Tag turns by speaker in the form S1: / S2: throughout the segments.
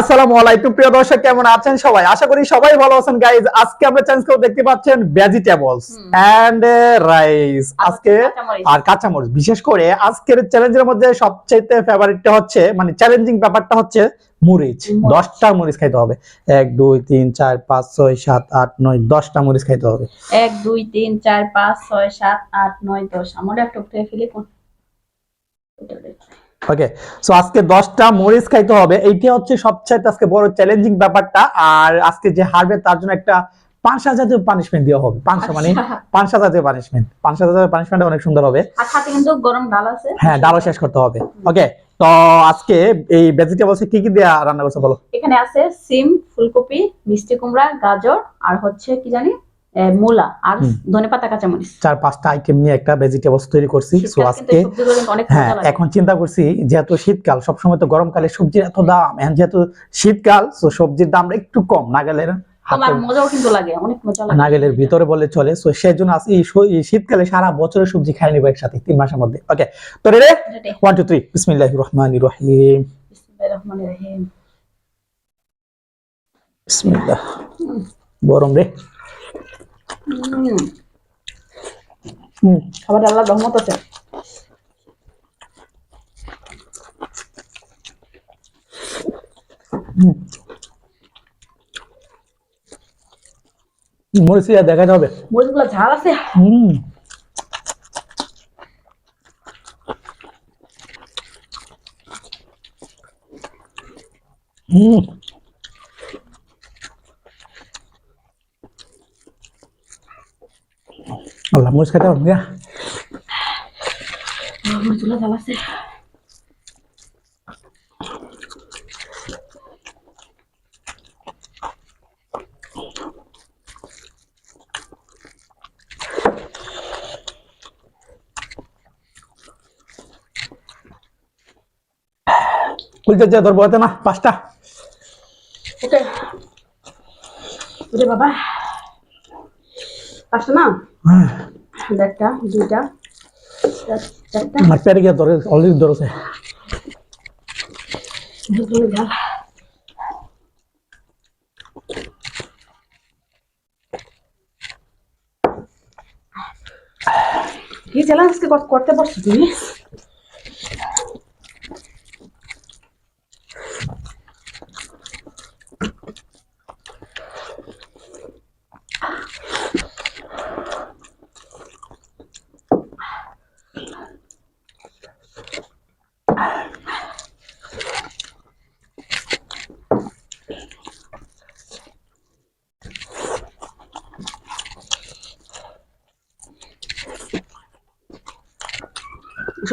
S1: আসসালামু আলাইকুম প্রিয় দর্শক কেমন আছেন সবাই আশা করি সবাই ভালো আছেন গাইজ আজকে আমরা চেঞ্জ করে দেখতে পাচ্ছেন ভেজিটেবলস এন্ড রাইস আজকে আর কাঁচামরিচ বিশেষ করে আজকের চ্যালেঞ্জের মধ্যে সবচেয়ে ফেভারিটটা হচ্ছে মানে চ্যালেঞ্জিং ব্যাপারটা হচ্ছে মরিচ দশটা মরিচ খাইতে হবে এক দুই তিন চার পাঁচ ছয় সাত আট নয় দশটা মরিচ খাইতে হবে এক দুই তিন চার পাঁচ ছয় সাত আট নয় দশ আমার ল্যাপটপটা ফেলে কোন ওকে সো আজকে দশটা মরিচ খাইতে হবে এইটা হচ্ছে সবচাইতে আজকে বড় চ্যালেঞ্জিং ব্যাপারটা আর আজকে যে হারবে তার জন্য একটা পাঁচশা জাতীয় পানিশমেন্ট দেওয়া হবে পাঁচশা মানে আচ্ছা। পাঁচশা জাতীয় পানিশমেন্ট পাঁচশা জাতীয় পানিশমেন্ট অনেক সুন্দর হবে
S2: গরম ডাল আছে
S1: হ্যাঁ ডাল শেষ করতে হবে ওকে তো আজকে এই ভেজিটেবলসে কি কি দেয়া রান্না করছো বলো
S2: এখানে আছে সিম ফুলকপি মিষ্টি কুমড়া গাজর আর হচ্ছে কি জানি মূলা আর ধনেপাতা কাঁচামরিচ
S1: চার পাঁচটা আইটেম নিয়ে একটা ভেজিটেবলস তৈরি করছি সো আজকে হ্যাঁ এখন চিন্তা করছি যেহেতু শীতকাল সবসময় তো গরমকালে সবজির এত দাম এখন যেহেতু শীতকাল সো সবজির দামটা একটু কম নাগালের নাগেলের ভিতরে বলে চলে সো সেই জন্য শীতকালে সারা বছরের সবজি খাই নিবো একসাথে তিন মাসের মধ্যে ওকে তো রে ওয়ান টু থ্রি বিসমিল্লাহ রহমান রহিম বিসমিল্লাহ গরম রে
S2: খাবার আল্লাহ রহমত আছে
S1: মরিচ দেখা যাবে
S2: মরিচগুলো ঝাল আছে হুম
S1: হুম Angus ka daw, ya. Kul jajah tor buat na pasta.
S2: Oke. Udah bapak. Pasta na. দেড়টা দুইটা
S1: আমার পেটে গিয়ে ধরে অলরেডি ধরেছে
S2: কি চ্যালেঞ্জ করতে পারছো তুমি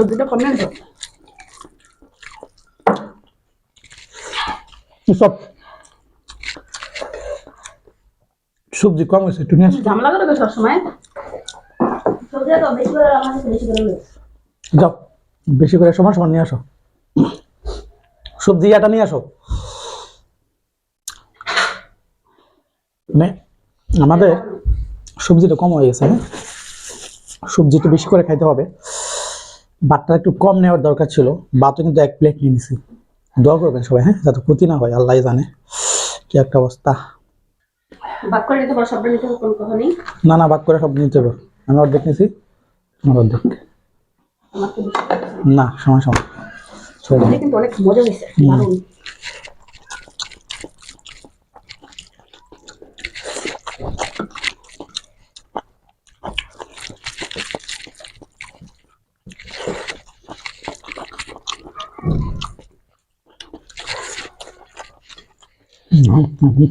S2: সবজিটা করলেন
S1: তো সব সবজি কম একটু নিয়ে ঝামেলা করে যাও বেশি করে সময় সময় নিয়ে আসো সবজি এটা নিয়ে আসো মানে আমাদের সবজিটা কম হয়ে গেছে হ্যাঁ? সবজিটা বেশি করে খাইতে হবে বাটটা একটু কম নেওয়ার দরকার ছিল ভাতও কিন্তু এক প্লেট নিয়ে নিছি দোয়া করবেন সবাই হ্যাঁ যাতে ক্ষতি না হয় আল্লাহ জানে কি একটা অবস্থা না না ভাগ করে সব নিতে হবে আমি অর্ধেক নিয়েছি আমার অর্ধেক না সময় সময়
S2: কিন্তু অনেক মজা হয়েছে ডালে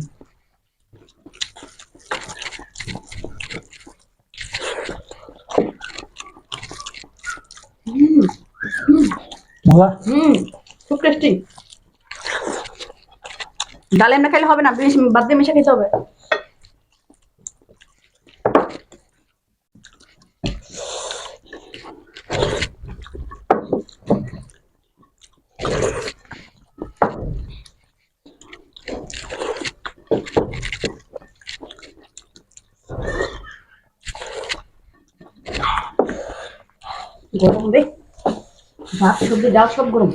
S2: এমনি খাইলে হবে না বাদ দিয়ে মিশে খেতে হবে গরম বে ভাত সবজি ডাল সব গরম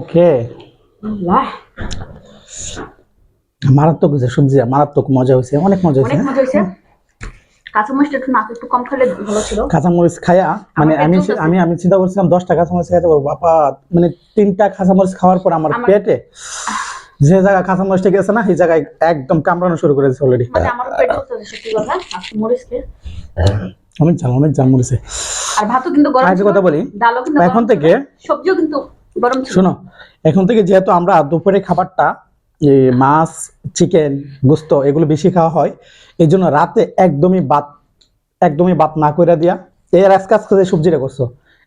S1: ওকে মারাত্মক হয়েছে সবজি মারাত্মক মজা হয়েছে অনেক মজা
S2: হয়েছে
S1: খাওয়ার পর আমার পেটে যে জায়গা গেছে না সেই জায়গায় একদম কামড়ানো শুরু অলরেডি
S2: মানে আর
S1: কথা বলি এখন থেকে
S2: সবজিও কিন্তু শোনো
S1: এখন থেকে যেহেতু আমরা দুপুরে খাবারটা মাছ চিকেন গুস্ত এগুলো বেশি খাওয়া হয় এই জন্য রাতে একদমই বাত একদমই বাত না করে দিয়া এর আজকে আজকে যে সবজিটা করছো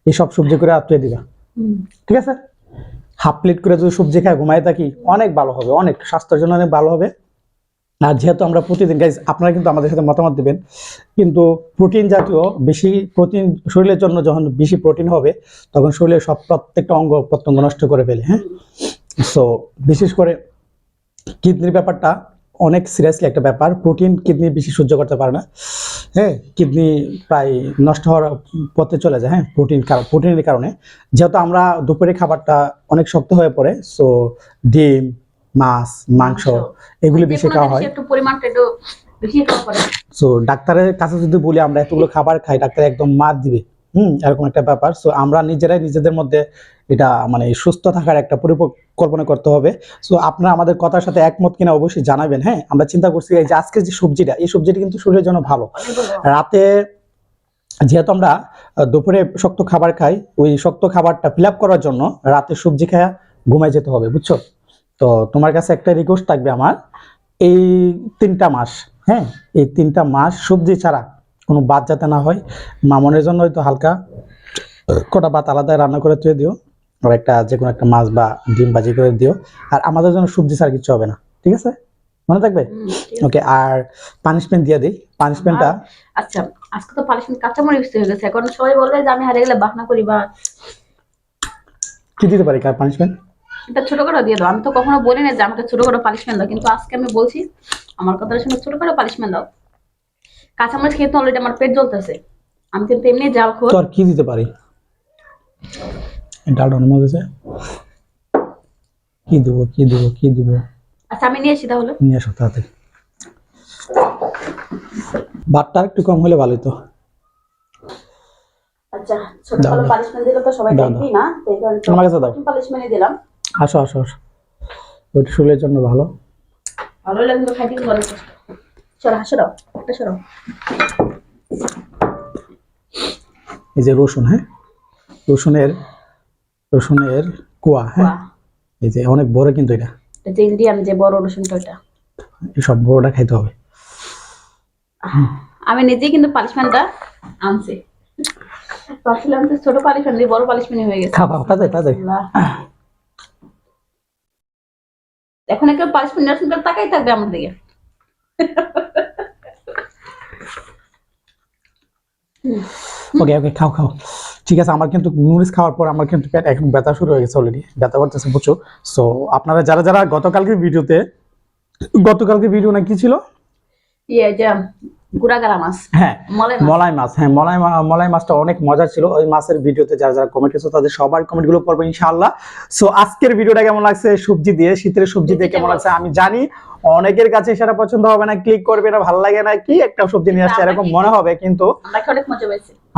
S1: এই সব সবজি করে আত্মীয় দিবা ঠিক আছে হাফ প্লেট করে যদি সবজি খায় ঘুমায় থাকি অনেক ভালো হবে অনেক স্বাস্থ্যের জন্য অনেক ভালো হবে না যেহেতু আমরা প্রতিদিন গাইজ আপনারা কিন্তু আমাদের সাথে মতামত দেবেন কিন্তু প্রোটিন জাতীয় বেশি প্রোটিন শরীরের জন্য যখন বেশি প্রোটিন হবে তখন শরীরের সব প্রত্যেকটা অঙ্গ প্রত্যঙ্গ নষ্ট করে ফেলে হ্যাঁ সো বিশেষ করে কিডনির ব্যাপারটা অনেক সিরিয়াসলি একটা ব্যাপার প্রোটিন কিডনি বেশি সহ্য করতে পারে না হ্যাঁ কিডনি প্রায় নষ্ট হওয়ার পথে চলে যায় হ্যাঁ প্রোটিন কারণ প্রোটিনের কারণে যেহেতু আমরা দুপুরে খাবারটা অনেক শক্ত হয়ে পড়ে সো ডিম মাছ মাংস এগুলো বেশি খাওয়া হয়
S2: একটু পরিমাণটা একটু
S1: সো ডাক্তারের কাছে যদি বলি আমরা এতগুলো খাবার খাই ডাক্তার একদম মার দিবে হুম এরকম একটা ব্যাপার সো আমরা নিজেরাই নিজেদের মধ্যে এটা মানে সুস্থ থাকার একটা পরিকল্পনা করতে হবে সো আপনারা আমাদের কথার সাথে একমত কিনা অবশ্যই জানাবেন হ্যাঁ আমরা চিন্তা করছি এই যে আজকে যে সবজিটা এই সবজিটা কিন্তু শরীরের জন্য ভালো রাতে যেহেতু আমরা দুপুরে শক্ত খাবার খাই ওই শক্ত খাবারটা ফিল করার জন্য রাতে সবজি খায়া ঘুমায় যেতে হবে বুঝছো তো তোমার কাছে একটা রিকোয়েস্ট থাকবে আমার এই তিনটা মাস হ্যাঁ এই তিনটা মাস সবজি ছাড়া কোনো বাদ যাতে না হয় মামনের জন্য হয়তো হালকা কটা বাত আলাদা রান্না করে তুলে দিও আর একটা যে কোনো একটা মাছ বা ডিম ভাজি করে দিও আর আমাদের জন্য সবজি ছাড়া কিছু হবে না ঠিক আছে মনে থাকবে ওকে আর পানিশমেন্ট দিয়ে দিই পানিশমেন্টটা
S2: আচ্ছা আজকে তো পানিশমেন্ট কাঁচা মরিচ হয়ে গেছে এখন সবাই বলে যে আমি হারিয়ে গেলে বাহনা করি বা
S1: কি দিতে পারি কার পানিশমেন্ট
S2: এটা ছোট করে দিয়ে দাও আমি তো কখনো বলি না যে আমাকে ছোট করে পালিশমেন্ট দাও কিন্তু আজকে আমি বলছি আমার কথাটা শুনে ছোট করে পালিশমেন্ট দাও কাঁচামরিচ তো অলরেডি আমার পেট জ্বলতেছে আমি কিন্তু এমনি জাল খোর
S1: তোর কি দিতে পারি ডাল অনুমোদ আছে কি দেবো কি দেবো কি দেবো
S2: আচ্ছা আমি নিয়ে আসি তাহলে
S1: নিয়ে আসো তাড়াতাড়ি বাটটা একটু কম হলে ভালো তো
S2: আচ্ছা ছোট ছোট পালিশমেন্ট দিলে তো সবাই দেখবি না আমার কাছে দাও পালিশমেন্ট দিলাম
S1: আসো আসো আসো ওই শুলের জন্য ভালো
S2: ভালো লাগলো খাইতে ভালো চলো আসো দাও একটা সরো
S1: এই যে রসুন হ্যাঁ রসুনের রসুনের কোয়া হ্যাঁ এই যে অনেক বড় কিন্তু এটা
S2: যে ইন্ডিয়ান যে বড় রসুনটা ওটা
S1: এই সব বড়টা খাইতে হবে
S2: আমি নিজে কিন্তু পালিশমেন্টটা আনছি ভাবছিলাম ছোট পালিশমেন্ট বড় পালিশমেন্ট হয়ে গেছে
S1: খাবা খাওয়া যায়
S2: এখন একটা পাঁচ মিনিট মিনিট তাকাই থাকবে আমার দিকে
S1: ওকে ওকে খাও খাও ঠিক আছে আমার কিন্তু নুডলস খাওয়ার পর আমার কিন্তু পেট এখন ব্যথা শুরু হয়ে গেছে অলরেডি ব্যথা করতেছে বুঝছো সো আপনারা যারা যারা গতকালকে ভিডিওতে গতকালকে ভিডিও না কি ছিল
S2: ইয়া যা আমি
S1: জানি অনেকের কাছে সেটা পছন্দ হবে না ক্লিক করবে না ভালো লাগে না কি একটা সবজি নিয়ে আসছে এরকম মনে হবে কিন্তু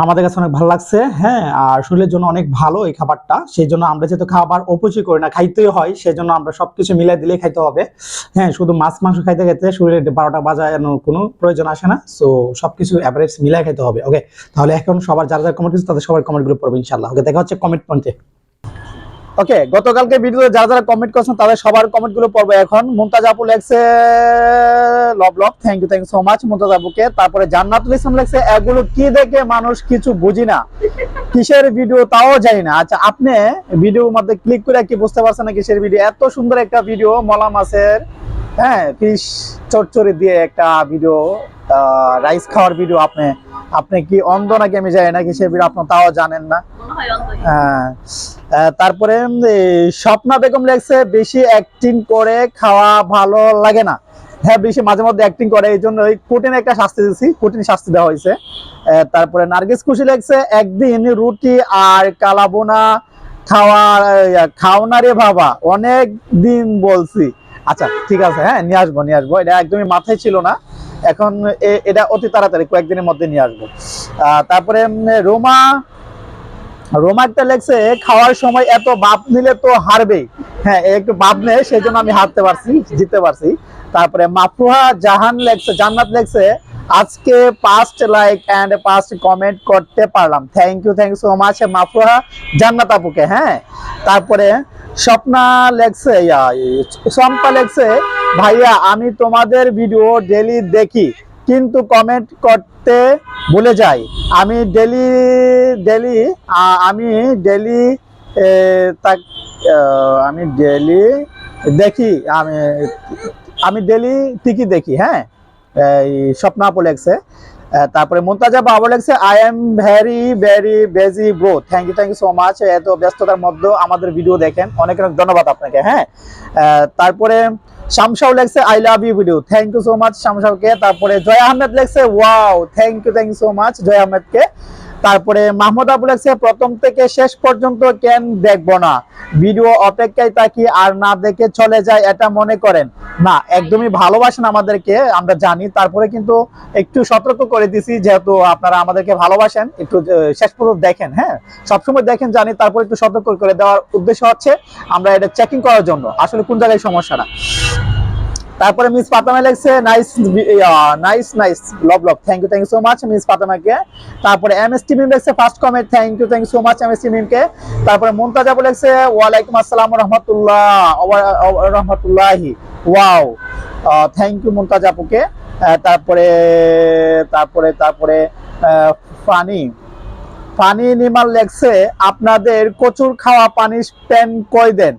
S1: আমাদের কাছে অনেক ভালো লাগছে হ্যাঁ আর শরীরের জন্য অনেক ভালো এই খাবারটা সেই জন্য আমরা যেহেতু খাবার অপচয় করি না খাইতেই হয় সেই জন্য আমরা সবকিছু মিলাই দিলে খাইতে হবে হ্যাঁ শুধু মাছ মাংস খাইতে খাইতে শরীরের বারোটা বাজায় কোনো প্রয়োজন আসে না সো সবকিছু কিছু অ্যাভারেজ মিলাই খেতে হবে ওকে তাহলে এখন সবার যারা যারা কমেন্ট করছে তাদের সবার কমেন্টগুলো পড়বো ইনশাল্লাহ ওকে দেখা হচ্ছে কমেন্ট পয়েন্টে ওকে গতকালকে ভিডিওতে যারা যারা কমেন্ট করছেন তাদের সবার কমেন্টগুলো পড়বো এখন মুমতাজ আপু লেখছে love love thank you thank you so much Mumtaz আপুকে তারপরে জান্নাতুল ইসলাম লেখছে এগুলো কি দেখে মানুষ কিছু বুঝি না কিসের ভিডিও তাও জানি না আচ্ছা আপনি ভিডিওর মধ্যে ক্লিক করে কি বুঝতে পারছেন না কিসের ভিডিও এত সুন্দর একটা ভিডিও মলা মাছের হ্যাঁ ফিশ চটচড়ি দিয়ে একটা ভিডিও রাইস খাওয়ার ভিডিও আপনি আপনি কি অন্ধ নাকি আমি যাই নাকি সে ভিডিও আপনি তাও জানেন না হ্যাঁ, তারপরে স্বপ্না বেগম লেখছে বেশি অ্যাক্টিং করে খাওয়া ভালো লাগে না হ্যাঁ বেশি মাঝে মধ্যে অ্যাক্টিং করে এই জন্য ওই কঠিন একটা শাস্তি দিয়েছি কঠিন শাস্তি দেওয়া হয়েছে তারপরে নার্গিস খুশি লেগছে একদিন রুটি আর কালাবোনা খাওয়া খাওনা রে বাবা অনেক দিন বলছি আচ্ছা ঠিক আছে হ্যাঁ নিয়ে আসবো নিয়ে আসবো এটা একদমই মাথায় ছিল না এখন এটা অতি তাড়াতাড়ি কয়েকদিনের মধ্যে নিয়ে আসবো তারপরে রোমা রোমা একটা লেগছে খাওয়ার সময় এত বাপ নিলে তো হারবে হ্যাঁ একটু বাপ নেই সেই জন্য আমি হারতে পারছি জিততে পারছি তারপরে মাফুহা জাহান লেগছে জান্নাত লেগছে আজকে past like and past comment করতে পারলাম thank you thank you so much Mafuha Jannat আপুকে হ্যাঁ তারপরে স্বপ্না লেখছে শম্পা লেখছে ভাইয়া আমি তোমাদের ভিডিও ডেলি দেখি কিন্তু কমেন্ট করতে ভুলে যাই আমি ডেলি ডেলি আমি ডেলি তাক আমি ডেলি দেখি আমি আমি ডেলি ঠিকই দেখি হ্যাঁ এই স্বপ্নাপু লেখছে তারপরে মুন্তাজা বাবা লেখছে I am very very busy bro thank you thank you so much এত ব্যস্ততার মধ্যে আমাদের ভিডিও দেখেন অনেক অনেক ধন্যবাদ আপনাকে হ্যাঁ তারপরে শামশাও লেখছে I love you video thank you so much শামশাওকে তারপরে জয় আহমেদ লেখছে wow thank you thank you so much Joy আহমেদকে তারপরে মাহমুদ আবুল প্রথম থেকে শেষ পর্যন্ত কেন দেখবো না ভিডিও অপেক্ষায় থাকি আর না দেখে চলে যায় এটা মনে করেন না একদমই ভালোবাসেন আমাদেরকে আমরা জানি তারপরে কিন্তু একটু সতর্ক করে দিছি যেহেতু আপনারা আমাদেরকে ভালোবাসেন একটু শেষ পর্যন্ত দেখেন হ্যাঁ সবসময় দেখেন জানি তারপর একটু সতর্ক করে দেওয়ার উদ্দেশ্য হচ্ছে আমরা এটা চেকিং করার জন্য আসলে কোন জায়গায় সমস্যাটা তারপরে মিস পাতামা লেখছে nice nice nice love love thank you thank you so much miss পাতামাকে তারপরে এম এস টি মিম লেখছে first comment thank you thank you so much M S T কে তারপরে মুমতাজ আপু লেখছে ওয়ালাইকুম আসসালাম রহমতুল্লাহ রহমতুল্লাহি ওয়াও থ্যাংক ইউ মুমতাজ আপুকে তারপরে তারপরে তারপরে ফানি পানি নিমাল লেগছে আপনাদের কচুর খাওয়া স্পেন কয় দেন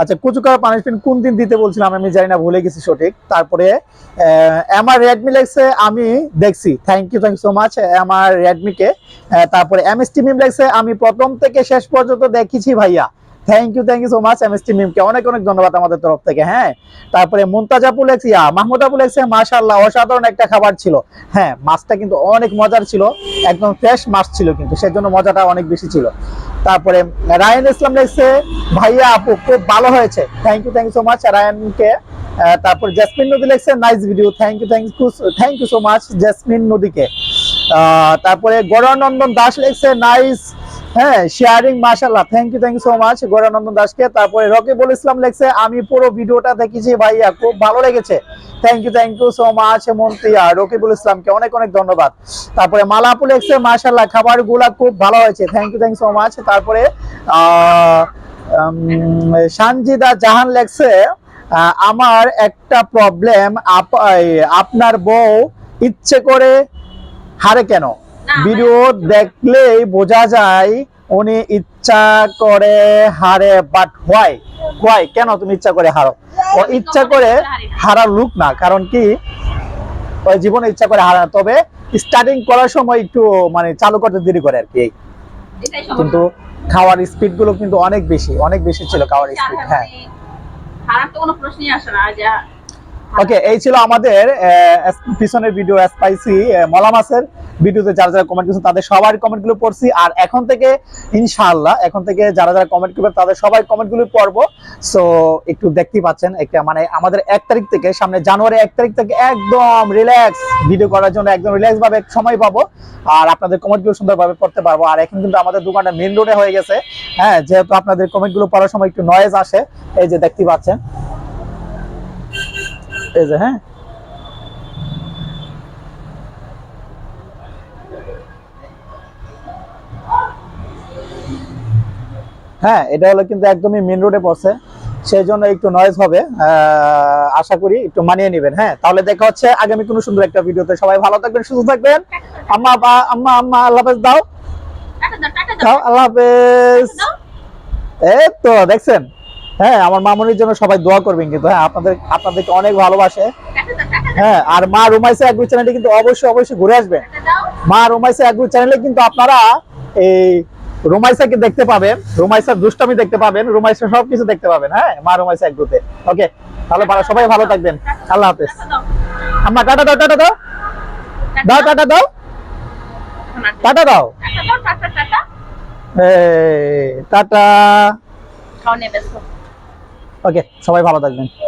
S1: আচ্ছা কচু খাওয়া পানিশমেন্ট কোন দিন দিতে বলছিলাম আমি জানি না ভুলে গেছি সঠিক তারপরে আমার রেডমি লেগছে আমি দেখছি thank you thank you so much আমার রেডমিকে তারপরে এম এস টি মিম লেখছে আমি প্রথম থেকে শেষ পর্যন্ত দেখেছি ভাইয়া thank you thank you so much MST মিমকে অনেক অনেক ধন্যবাদ আমাদের তরফ থেকে হ্যাঁ তারপরে মুমতাজা পুলেক্স ইয়া মাহমুদা পুলেক্স মাশাআল্লাহ অসাধারণ একটা খাবার ছিল হ্যাঁ মাছটা কিন্তু অনেক মজার ছিল একদম ফ্রেশ মাছ ছিল কিন্তু সেজন্য মজাটা অনেক বেশি ছিল তারপরে রায়ন ইসলাম লেগছে ভাইয়া আপু খুব ভালো হয়েছে thank you thank you so much রায়নকে তারপর জেসমিন নদী লেগছে nice video thank you thank you thank you so much Jasmine নদীকে তারপরে গৌরানন্দন দাস লেগছে নাইস হ্যাঁ শেয়ারিং মাশাল্লাহ thank you thank you so much Gouranandan দাসকে তারপরে রকিবুল ইসলাম লেখছে আমি পুরো ভিডিওটা দেখেছি ভাইয়া খুব ভালো লেগেছে thank you thank you so much Montia Rakibul ইসলামকে অনেক অনেক ধন্যবাদ তারপরে মালাপু লেখছে মাশাল্লাহ খাবার গুলা খুব ভালো হয়েছে thank you thank you so much তারপরে সানজিদা জাহান লেখছে আমার একটা প্রবলেম আপনার বউ ইচ্ছে করে হারে কেন মানে ভিডিও দেখলেই বোঝা যায় উনি ইচ্ছা করে হারে বাট হোয়াই হোয়াই কেন তুমি ইচ্ছা করে হারো ও ইচ্ছা করে হারা লুক না কারণ কি ওই জীবনে ইচ্ছা করে হারা তবে স্টার্টিং করার সময় একটু মানে চালু করতে দেরি করে আর কি কিন্তু খাওয়ার স্পিড গুলো কিন্তু অনেক বেশি অনেক বেশি ছিল খাওয়ার স্পিড মানে হ্যাঁ
S2: খারাপ তো কোনো প্রশ্নই আসে না যা
S1: ওকে হ্যাঁ। এই ছিল আমাদের পিছনের ভিডিও স্পাইসি মলা মাছের ভিডিওতে যারা যারা কমেন্ট করছেন তাদের সবার কমেন্টগুলো পড়ছি আর এখন থেকে ইনশাআল্লাহ এখন থেকে যারা যারা কমেন্ট করবে তাদের সবাই কমেন্টগুলো পড়বো সো একটু দেখতেই পাচ্ছেন একটা মানে আমাদের এক তারিখ থেকে সামনে জানুয়ারি এক তারিখ থেকে একদম রিল্যাক্স ভিডিও করার জন্য একদম রিল্যাক্সভাবে সময় পাবো আর আপনাদের কমেন্টগুলো সুন্দরভাবে পড়তে পারবো আর এখন কিন্তু আমাদের দোকানটা মেন রোডে হয়ে গেছে হ্যাঁ যেহেতু আপনাদের কমেন্টগুলো পড়ার সময় একটু নয়েজ আসে এই যে দেখতে পাচ্ছেন এই যে হ্যাঁ হ্যাঁ এটা হলো কিন্তু একদমই মেন রোডে পড়ছে সেই জন্য একটু নয়েজ হবে আশা করি একটু মানিয়ে নেবেন হ্যাঁ তাহলে দেখা হচ্ছে আগামী কোনো সুন্দর একটা ভিডিওতে সবাই ভালো থাকবেন সুস্থ থাকবেন আম্মা বা আম্মা আম্মা আল্লাহ হাফেজ দাও দাও আল্লাহ হাফেজ এই তো দেখছেন হ্যাঁ আমার মামনির জন্য সবাই দোয়া করবেন কিন্তু হ্যাঁ আপনাদের আপনাদেরকে অনেক ভালোবাসে হ্যাঁ আর মা রুমাইসা অ্যাগ্রু চ্যানেলে কিন্তু অবশ্যই অবশ্যই ঘুরে আসবেন মা রুমাইসা অ্যাগ্রু চ্যানেলে কিন্তু আপনারা এই রোমাইসাকে দেখতে পাবেন রোমাইসার দুষ্টামি দেখতে পাবেন রুমাইসা সবকিছু দেখতে পাবেন হ্যাঁ মা রুমাইসা অ্যাগ্রুতে ওকে তাহলে সবাই ভালো থাকবেন আল্লাহ হাফেজ আম্মা টাটা দাও টাটা দাও দাও টাটা দাও টাটা দাও টাটা টাটা ওকে সবাই ভালো থাকবেন